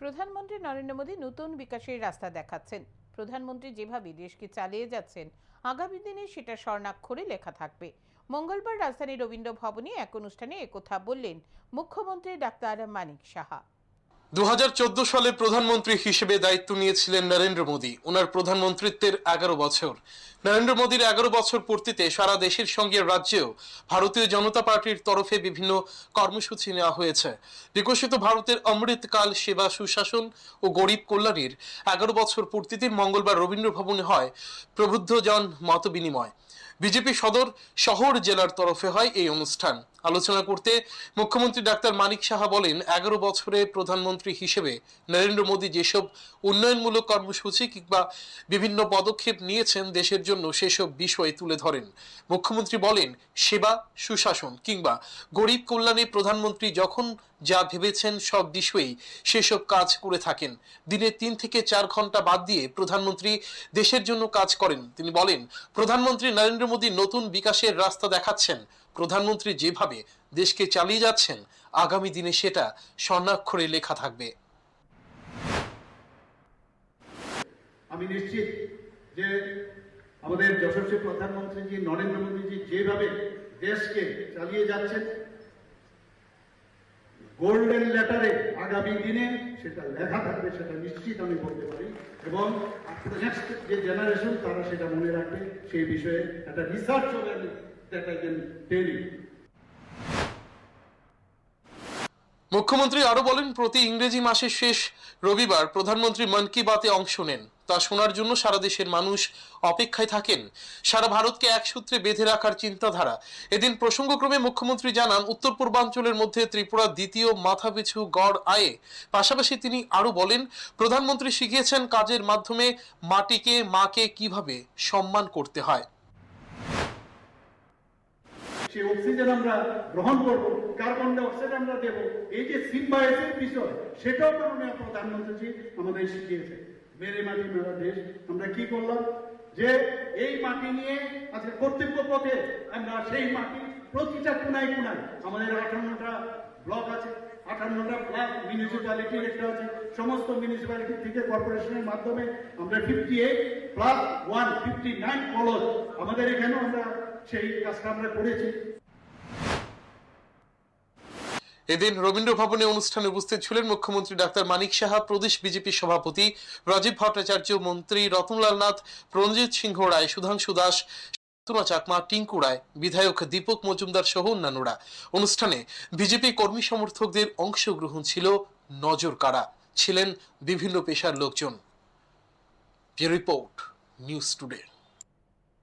প্রধানমন্ত্রী নরেন্দ্র মোদী নতুন বিকাশের রাস্তা দেখাচ্ছেন। প্রধানমন্ত্রী যেভাবে দেশকে চালিয়ে যাচ্ছেন, আগামী দিনে সেটা স্বর্ণাক্ষরে লেখা থাকবে। মঙ্গলবার রাজধানীর রবীন্দ্র ভবনে এক অনুষ্ঠানে একথা বললেন মুখ্যমন্ত্রী ডাক্তার মানিক সাহা। দু সালে প্রধানমন্ত্রী হিসেবে দায়িত্ব নিয়েছিলেন নরেন্দ্র মোদী। ওনার প্রধানমন্ত্রিত্বের এগারো বছর। নরেন্দ্র মোদীর এগারো বছর পূর্তিতে সারা দেশের সঙ্গে রাজ্যেও ভারতীয় জনতা পার্টির তরফে বিভিন্ন কর্মসূচি নেওয়া হয়েছে। বিকশিত ভারতের অমৃতকাল, সেবা, সুশাসন ও গরিব কল্যাণের এগারো বছর পূর্তিতে মঙ্গলবার রবীন্দ্র ভবনে হয় প্রবুদ্ধজন মত বিনিময় বিজেপি সদর শহর জেলার তরফে হয় এই অনুষ্ঠান। আলোচনা করতে মুখ্যমন্ত্রী ডাক্তার মানিক সাহা বলেন, এগারো বছরে প্রধানমন্ত্রী হিসেবে নরেন্দ্র মোদী যেসব উন্নয়নমূলক কর্মসূচি কিংবা বিভিন্ন পদক্ষেপ নিয়েছেন দেশের জন্য সেসব বিষয় তুলে ধরেন। মুখ্যমন্ত্রী বলেন, সেবা, সুশাসন কিংবা গরিব কল্যাণে প্রধানমন্ত্রী যখন যা ভেবেছেন সব বিষয়েই সেসব কাজ করে থাকেন। দিনে তিন থেকে চার ঘণ্টা বাদ দিয়ে প্রধানমন্ত্রী দেশের জন্য কাজ করেন। তিনি বলেন, প্রধানমন্ত্রী নরেন্দ্র মোদী নতুন বিকাশের রাস্তা দেখাচ্ছেন। প্রধানমন্ত্রী যেভাবে দেশকে চালিয়ে যাচ্ছেন, আগামী দিনে সেটা স্বর্ণাক্ষরে লেখা থাকবে। আমি নিশ্চিত যে আমাদের যশস্বী প্রধানমন্ত্রীজি, নরেন্দ্র মোদীজি যেভাবে দেশকে চালিয়ে যাচ্ছেন গোল্ডেন লেটারে আগামী দিনে সেটা লেখা থাকবে, সেটা নিশ্চিত আমি বলতে পারি। এবং নেক্সট যে জেনারেশন তারা সেটা মনে রাখবে, সেই বিষয়ে একটা রিসার্চ হবে দ্যাট আই মুখ্যমন্ত্রী আরও বলেন, প্রতি ইংরেজি মাসের শেষ রবিবার প্রধানমন্ত্রী মন কি বাতে অংশ নেন। তা শোনার জন্য সারা দেশের মানুষ অপেক্ষায় থাকেন। সারা ভারতকে এক সূত্রে বেঁধে রাখার চিন্তাধারা। এদিন প্রসঙ্গক্রমে মুখ্যমন্ত্রী জানান, উত্তর পূর্বাঞ্চলের মধ্যে ত্রিপুরা দ্বিতীয় মাথাপিছু গড় আয়ে। পাশাপাশি তিনি আরও বলেন, প্রধানমন্ত্রী শিখিয়েছেন কাজের মাধ্যমে মাটিকে মাকে কীভাবে সম্মান করতে হয়। সেই অক্সিজেন আমরা গ্রহণ করব, কার্বন ডাই অক্সাইড আমরা দেব, এই যে সিম্বায়োসিস বিষয়, সেটাও মাননীয় প্রধানমন্ত্রী আমাদের শিখিয়েছে মেরে মাটি মেরা দেশ। আমরা কি করলাম? যে এই মাটি নিয়ে আজকে কর্তব্য পথে আমরা সেই মাটি প্রতিটা কোনায় কোনায়, আমাদের আঠান্নটা ব্লক আছে, আঠান্নটা ব্লক মিউনিসিপ্যালিটির একটা আছে। সমস্ত মিউনিসিপ্যালিটি থেকে কর্পোরেশনের মাধ্যমে আমরা fifty eight plus one fifty nine college আমাদের এখানেও আমরা সেই কাজটা আমরা করেছি। এদিন রবীন্দ্র ভবনে অনুষ্ঠানে উপস্থিত ছিলেন মুখ্যমন্ত্রী ডাক্তার মানিক সাহা, প্রদেশ বিজেপি সভাপতি রাজীব ভট্টাচার্য, মন্ত্রী রতনলাল নাথ রঞ্জিত সিংহ রায়, সুধাংশু দাস তুনা চাকমা, টিঙ্কু রায়, বিধায়ক দীপক মজুমদার সহ অন্যান্যরা। অনুষ্ঠানে বিজেপি কর্মী সমর্থকদের অংশগ্রহণ ছিল নজর কাড়া। ছিলেন বিভিন্ন পেশার লোকজন। Report, news today.